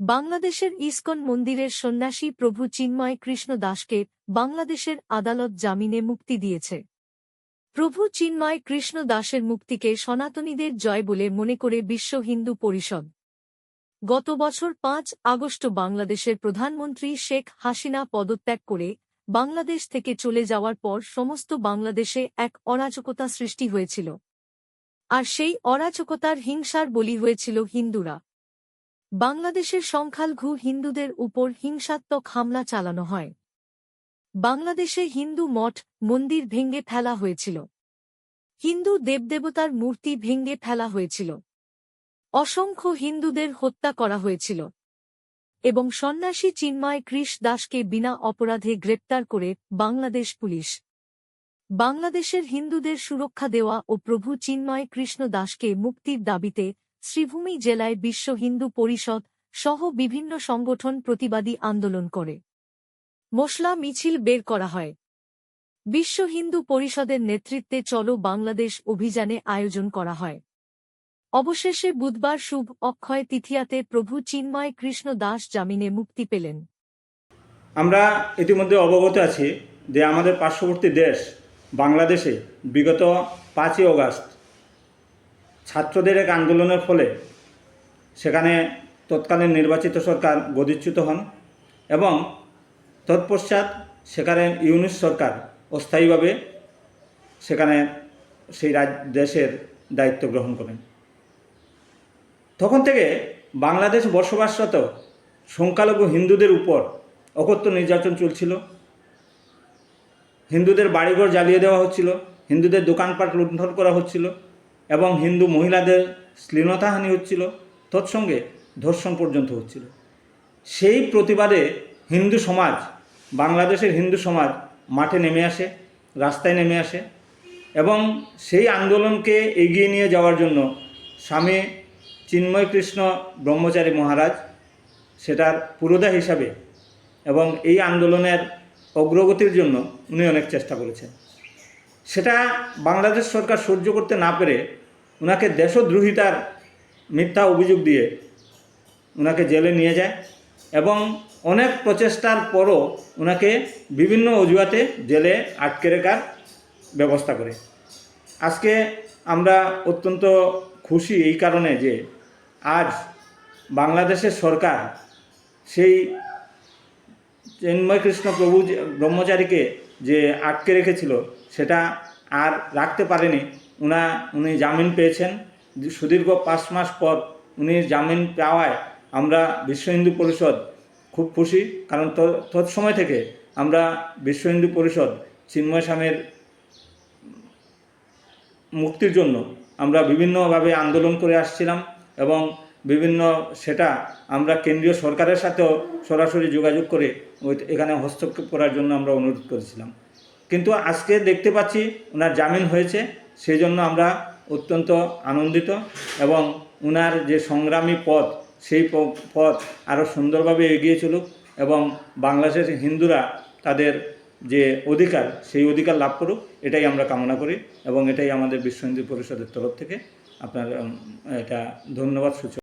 বাংলাদেশের ইসকন মন্দিরের সন্ন্যাসী প্রভু চিন্ময় কৃষ্ণ দাসকে বাংলাদেশের আদালত জামিনে মুক্তি দিয়েছে। প্রভু চিন্ময় কৃষ্ণ দাসের মুক্তিকে সনাতনীদের জয় বলে মনে করে বিশ্ব হিন্দু পরিষদ। গত বছর পাঁচ আগস্ট বাংলাদেশের প্রধানমন্ত্রী শেখ হাসিনা পদত্যাগ করে বাংলাদেশ থেকে চলে যাওয়ার পর সমস্ত বাংলাদেশে এক অরাজকতা সৃষ্টি হয়েছিল। আর সেই অরাজকতার হিংসার বলি হয়েছিল হিন্দুরা। বাংলাদেশের সংখ্যালঘু হিন্দুদের উপর হিংসাত্মক হামলা চালানো হয়। বাংলাদেশে হিন্দু মঠ, মন্দির ভেঙে ফেলা হয়েছিল। হিন্দু দেবদেবতার মূর্তি ভেঙে ফেলা হয়েছিল। অসংখ্য হিন্দুদের হত্যা করা হয়েছিল। এবং সন্ন্যাসী চিন্ময় কৃষ দাসকে বিনা অপরাধে গ্রেপ্তার করে বাংলাদেশ পুলিশ। বাংলাদেশের হিন্দুদের সুরক্ষা দেওয়া ও প্রভু চিন্ময় কৃষ্ণ দাসকে মুক্তির দাবিতে শ্রীভূমি জেলায় বিশ্ব হিন্দু পরিষদ সহ বিভিন্ন সংগঠন প্রতিবাদী আন্দোলন করে। মশলা মিছিল বের করা হয়। বিশ্ব হিন্দু পরিষদের নেতৃত্বে চলো বাংলাদেশ অভিযানে আয়োজন করা হয়। অবশেষে বুধবার শুভ অক্ষয় তিথিয়াতে প্রভু চিন্ময় কৃষ্ণ দাস জামিনে মুক্তি পেলেন। আমরা ইতিমধ্যে অবগত আছি যে আমাদের পার্শ্ববর্তী দেশ বাংলাদেশে বিগত পাঁচই অগাস্ট ছাত্রদের এক আন্দোলনের ফলে সেখানে তৎকালীন নির্বাচিত সরকার গদিচ্যুত হন এবং তৎপশ্চাৎ সেখানে ইউনিশ সরকার অস্থায়ীভাবে সেখানে সেই রাজ, দেশের দায়িত্ব গ্রহণ করেন। তখন থেকে বাংলাদেশ বসবাসরত সংখ্যালঘু হিন্দুদের উপর অকথ্য নির্যাতন চলছিল। হিন্দুদের বাড়িঘর জ্বালিয়ে দেওয়া হচ্ছিল। হিন্দুদের দোকানপাট লুণ্ঠন করা হচ্ছিল। এবং হিন্দু মহিলাদের শ্লীলতাহানি হচ্ছিল, তৎসঙ্গে ধর্ষণ পর্যন্ত হচ্ছিল। সেই প্রতিবাদে হিন্দু সমাজ, বাংলাদেশের হিন্দু সমাজ মাঠে নেমে আসে, রাস্তায় নেমে আসে এবং সেই আন্দোলনকে এগিয়ে নিয়ে যাওয়ার জন্য স্বামী চিন্ময় কৃষ্ণ ব্রহ্মচারী মহারাজ সেটার পুরোধা হিসাবে এবং এই আন্দোলনের অগ্রগতির জন্য উনি অনেক চেষ্টা করেছেন। সেটা বাংলাদেশ সরকার সহ্য করতে না পেরে ওনাকে দেশদ্রোহিতার মিথ্যা অভিযোগ দিয়ে ওনাকে জেলে নিয়ে যায় এবং অনেক প্রচেষ্টার পরও ওনাকে বিভিন্ন অজুহাতে জেলে আটকে রাখার ব্যবস্থা করে। আজকে আমরা অত্যন্ত খুশি এই কারণে যে আজ বাংলাদেশের সরকার সেই চিন্ময় কৃষ্ণ প্রভু ব্রহ্মচারীকে যে আটকে রেখেছিল, সেটা আর রাখতে পারেনি। উনা, উনি জামিন পেয়েছেন। সুদীর্ঘ পাঁচ মাস পর উনি জামিন পাওয়ায় আমরা বিশ্ব হিন্দু পরিষদ খুব খুশি, কারণ তৎসময় থেকে আমরা বিশ্ব হিন্দু পরিষদ চিন্ময় স্বামীর মুক্তির জন্য আমরা বিভিন্নভাবে আন্দোলন করে আসছিলাম এবং বিভিন্ন সেটা আমরা কেন্দ্রীয় সরকারের সাথেও সরাসরি যোগাযোগ করে এখানে হস্তক্ষেপ করার জন্য আমরা অনুরোধ করেছিলাম। কিন্তু আজকে দেখতে পাচ্ছি ওনার জামিন হয়েছে সেই জন্য আমরা অত্যন্ত আনন্দিত এবং ওনার যে সংগ্রামী পথ, সেই পথ আরও সুন্দরভাবে এগিয়ে চলুক এবং বাংলাদেশের হিন্দুরা তাদের যে অধিকার, সেই অধিকার লাভ করুক, এটাই আমরা কামনা করি এবং এটাই আমাদের বিশ্ব হিন্দু পরিষদের তরফ থেকে। আপনার এটা ধন্যবাদ, সূচক।